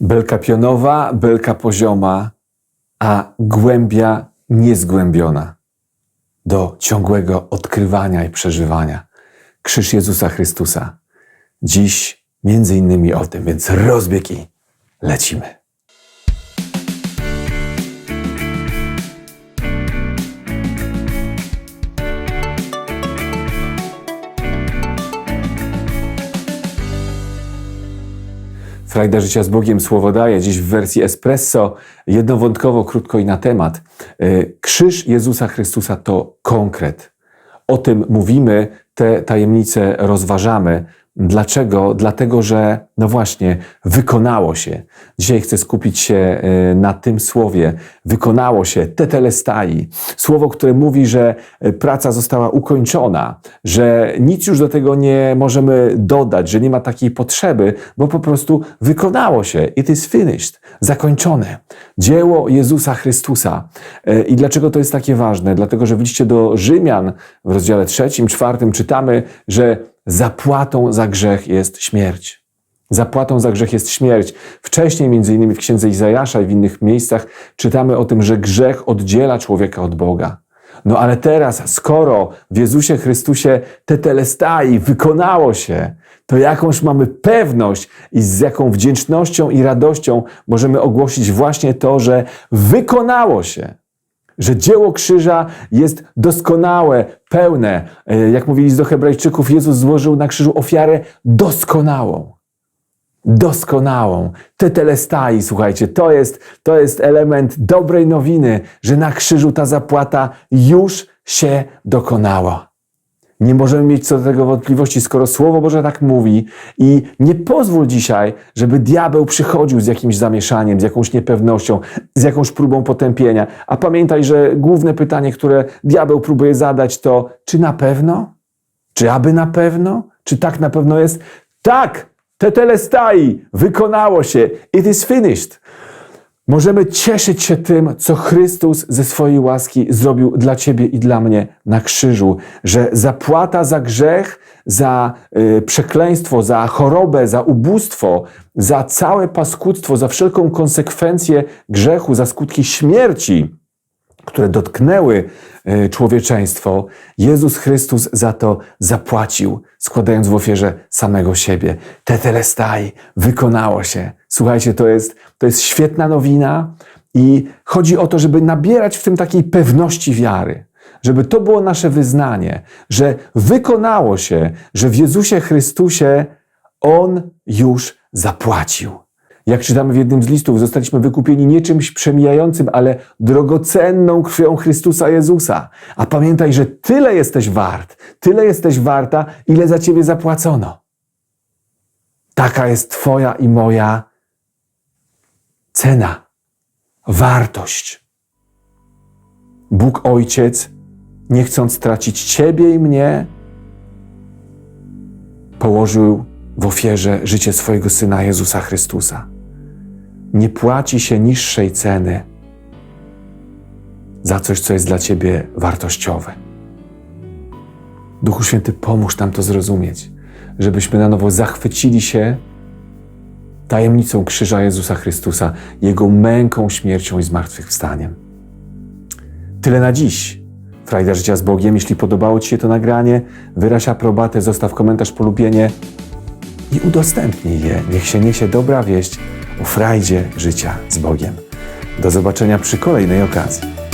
Belka pionowa, belka pozioma, a głębia niezgłębiona do ciągłego odkrywania i przeżywania. Krzyż Jezusa Chrystusa. Dziś między innymi o tym, więc rozbiegi lecimy. Frajda Życia z Bogiem słowo daje, dziś w wersji espresso, jednowątkowo, krótko i na temat. Y, Krzyż Jezusa Chrystusa to konkret. O tym mówimy, te tajemnice rozważamy. Dlaczego? Dlatego, że no właśnie, wykonało się. Dzisiaj chcę skupić się y, na tym słowie. Wykonało się, tetelestai. Słowo, które mówi, że y, praca została ukończona, że nic już do tego nie możemy dodać, że nie ma takiej potrzeby, bo po prostu wykonało się. It is finished. Zakończone. Dzieło Jezusa Chrystusa. Y, I dlaczego to jest takie ważne? Dlatego, że w liście do Rzymian w rozdziale trzecim, czwartym czytamy, że zapłatą za grzech jest śmierć. Zapłatą za grzech jest śmierć. Wcześniej, między innymi w księdze Izajasza i w innych miejscach, czytamy o tym, że grzech oddziela człowieka od Boga. No ale teraz, skoro w Jezusie Chrystusie te telestai wykonało się, to jakąż mamy pewność i z jaką wdzięcznością i radością możemy ogłosić właśnie to, że wykonało się że dzieło krzyża jest doskonałe, pełne. E, Jak mówili do Hebrajczyków, Jezus złożył na krzyżu ofiarę doskonałą. Doskonałą. Tetelestai, słuchajcie, to jest, to jest element dobrej nowiny, że na krzyżu ta zapłata już się dokonała. Nie możemy mieć co do tego wątpliwości, skoro Słowo Boże tak mówi i nie pozwól dzisiaj, żeby diabeł przychodził z jakimś zamieszaniem, z jakąś niepewnością, z jakąś próbą potępienia. A pamiętaj, że główne pytanie, które diabeł próbuje zadać to, czy na pewno? Czy aby na pewno? Czy tak na pewno jest? Tak! Tetelestai! Wykonało się! It is finished! Możemy cieszyć się tym, co Chrystus ze swojej łaski zrobił dla Ciebie i dla mnie na krzyżu, że zapłata za grzech, za y, przekleństwo, za chorobę, za ubóstwo, za całe paskudztwo, za wszelką konsekwencję grzechu, za skutki śmierci, które dotknęły y, człowieczeństwo, Jezus Chrystus za to zapłacił, składając w ofierze samego siebie. Tetelestai, wykonało się. Słuchajcie, to jest, to jest świetna nowina i chodzi o to, żeby nabierać w tym takiej pewności wiary. Żeby to było nasze wyznanie, że wykonało się, że w Jezusie Chrystusie On już zapłacił. Jak czytamy w jednym z listów, zostaliśmy wykupieni nie czymś przemijającym, ale drogocenną krwią Chrystusa Jezusa. A pamiętaj, że tyle jesteś wart, tyle jesteś warta, ile za ciebie zapłacono. Taka jest Twoja i moja cena, wartość. Bóg Ojciec, nie chcąc stracić Ciebie i mnie, położył w ofierze życie swojego Syna Jezusa Chrystusa. Nie płaci się niższej ceny za coś, co jest dla Ciebie wartościowe. Duchu Święty, pomóż nam to zrozumieć, żebyśmy na nowo zachwycili się tajemnicą krzyża Jezusa Chrystusa, Jego męką, śmiercią i zmartwychwstaniem. Tyle na dziś. Frajda Życia z Bogiem. Jeśli podobało Ci się to nagranie, wyraź aprobatę, zostaw komentarz, polubienie i udostępnij je. Niech się niesie dobra wieść o frajdzie życia z Bogiem. Do zobaczenia przy kolejnej okazji.